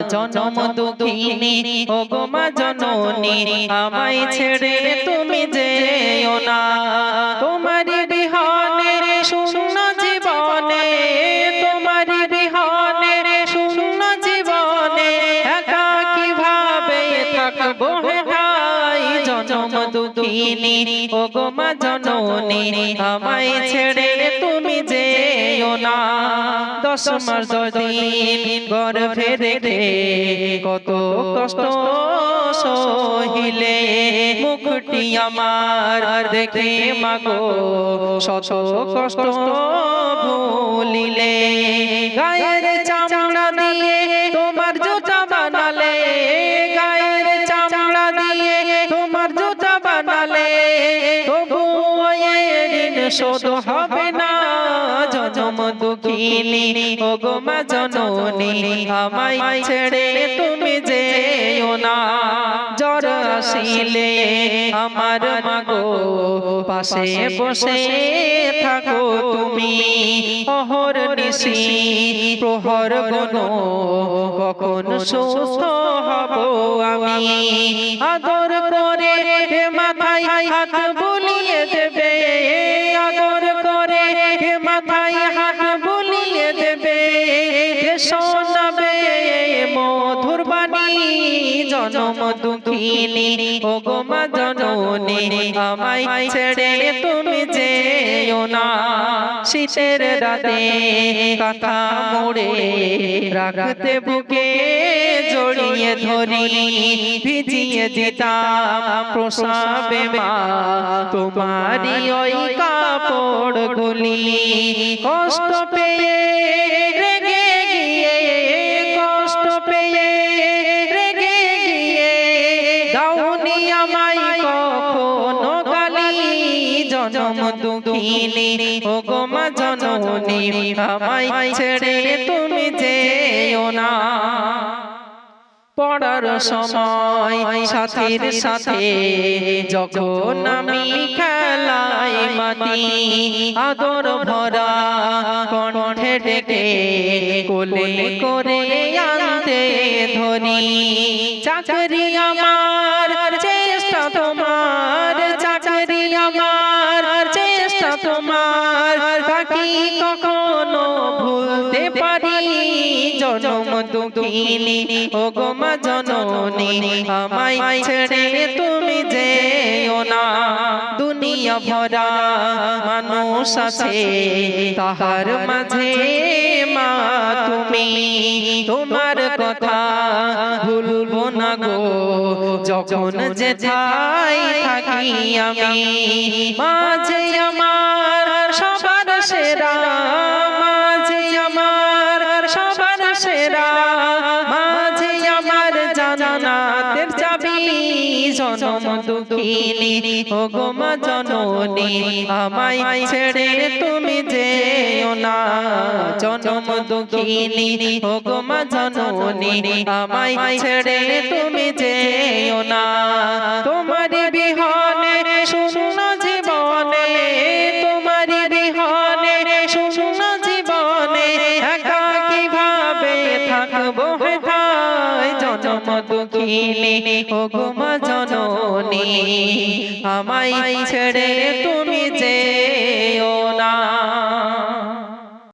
জনম দুঃখিনী ও গোমা জননী আমায় ছেড়ে তুমি যেও না। তোমার বিহনে শূন্য দুঃখিনী ও গো মা জননী, আমায় ছেড়ে তুমি যেও না। দশ মাস দিন গর্ভে রেখে কত কষ্ট সহিলে, মুখটি আমার দেখে মাগো, শত কষ্ট ভুলিলে। গায়ের শোধ হবে না। জনম দুঃখিনী ও গো মা জননী, আমায় ছেড়ে তুমি যেও না। জ্বর আসিলে আমার মাগো পাশে বসে থাকো তুমি। অহর নিশি, প্রহর গণ, কখন সুস্থ হব আমি। আদর করে মাথায় হাত বুলিয়ে জনম দুঃখিনী ও গো মা জননী, আমায় ছেড়ে তুমি যেও না। শীতের রাতে কাঁথা মোড়ে রাখতে বুকে জড়িয়ে ধরি, ভিজিয়ে দিতাম প্রসাবে মা। তোমারি ওই কাপড় গুলি কষ্ট পেয়ে জনম দুঃখিনী ও গো মা জননী আমায় ছেড়ে তুমি যেও না। পড়ার সময় সাথীর সাথে যখন আমি খেলায় মাতি আদর ভরা কণ্ঠে ডেকে কোলে করে আনতে ধরি। চাকরি আমার তোমার বাকি কখনো ভুলতে পারি। জনম দুঃখিনী ও গো মা জননী, আমায় ছেড়ে তুমি যেও না। দুনিয়া ভরা মানুষ আছে, তাহার মাঝে মা তুমি। তোমার কথা ভুলবো না গো, যখন যেথায় থাকি আমি। মাঝে আমার সেরা মাঝে আমার জানাতের চাবি, জনম দুঃখিনী। ও গো মা জননী, আমায় ছেড়ে তুমি যেও না। জনম দুঃখিনী ও গো মা জননী, আমায় ছেড়ে তুমি যেও না। তোমার বিহনে দুঃখিনী ও মা জননী আমায় ছেড়ে তো